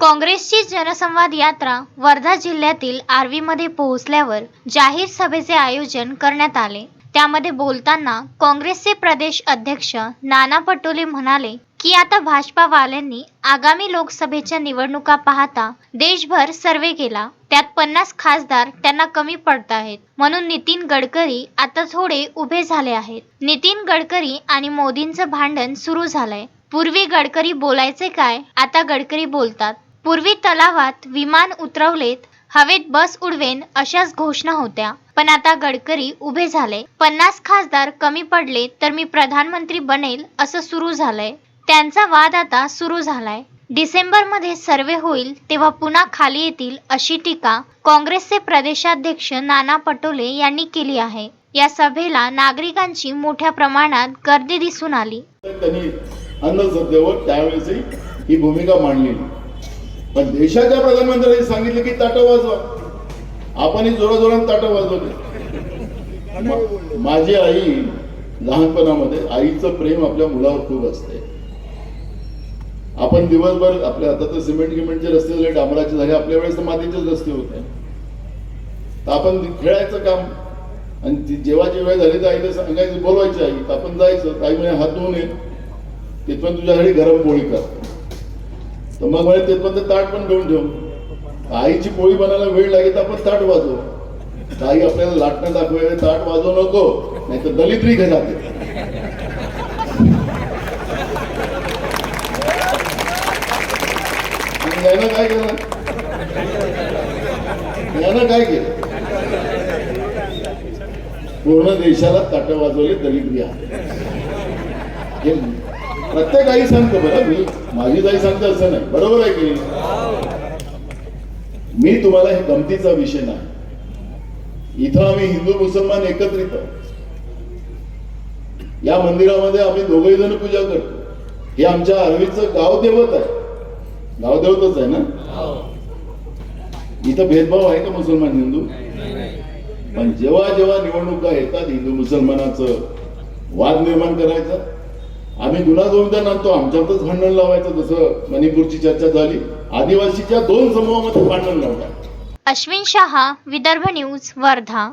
काँग्रेसची जनसंवाद यात्रा वर्धा जिल्ह्यातील आर्वीमध्ये पोहोचल्यावर जाहीर सभेचे आयोजन करण्यात आले. त्यामध्ये बोलताना काँग्रेसचे प्रदेश अध्यक्ष नाना पटोले म्हणाले की आता भाजपावाल्यांनी आगामी लोकसभेच्या निवडणुका पाहता देशभर सर्वे केला. त्यात पन्नास खासदार त्यांना कमी पडत आहेत. म्हणून नितीन गडकरी आता थोडे उभे झाले आहेत. नितीन गडकरी आणि मोदींचं भांडण सुरू झालंय. पूर्वी गडकरी बोलायचे काय? आता गडकरी बोलतात. पूर्वी तलावात विमान उतरवलेत हवेत बस उडवेन अशाच घोषणा होत्या. पण आता गडकरी उभे झाले. पन्नास खासदार कमी पडले तर मी प्रधानमंत्री बनेल असं सुरू झालंय. त्यांचा वाद आता सुरू झालाय. डिसेंबरमध्ये सर्वे होईल तेव्हा पुन्हा खाली येतील अशी टीका काँग्रेसचे प्रदेशाध्यक्ष नाना पटोले यांनी केली आहे. या सभेला नागरिकांची मोठ्या प्रमाणात गर्दी दिसून आली. त्यांनी अंधश्रद्धेवर त्यावेळेसही ही भूमिका मांडलेली पण देशाच्या प्रधानमंत्र्यांनी सांगितलं की ताटं वाजवा. आपणही जोराजोरात ताटं वाजवले माझी आई लहानपणामध्ये आईचं प्रेम आपल्या मुलावर खूप असते. आपण दिवसभर आपल्या आता तर सिमेंट गिमेंटचे रस्ते झाले डांबराचे झाले आपल्या वेळेस मातीचेच रस्ते होते. तर आपण खेळायचं काम आणि ती जेव्हा वेळ झाली तर आईला सांगायचं बोलवायची आई तर आपण जायचं आई म्हणे हात धुवून ये तिथपर्यंत तुझ्यासाठी गरम पोळी कर. तर मग म्हणे पण ताट पण घेऊन ठेव. आईची पोळी बनायला वेळ लागेल तर आपण ताट वाजवू. आई आपल्याला लाटणं दाखवायला ताट वाजवू नको नाही तर दलित्री घे जाते यानं काय केलं? यानं काय केलं? पूर्ण देशाला ताटं वाजवले दलित बिहार प्रत्येक आई सांगतो बरं मी माझी आई सांगते असं नाही. बरोबर आहे की मी तुम्हाला हे गमतीचा विषय नाही. इथं आम्ही हिंदू मुसलमान एकत्रित आहोत. या मंदिरामध्ये आम्ही दोघे जण पूजा करतो. हे आमच्या आर्वीचं गावदेवत आहे. गावदेवतच आहे ना? इथं भेदभाव आहे का मुसलमान हिंदू? पण जेव्हा जेव्हा निवडणुका येतात हिंदू मुसलमानाचं वाद निर्माण करायचा आम्ही गुन्हा गोविंदा आणतो आमच्यातच भांडण लावायचं जसं मणिपूरची चर्चा झाली. आदिवासीच्या दोन समूहामध्ये भांडण लावतात अश्विन शहा विदर्भ न्यूज वर्धा.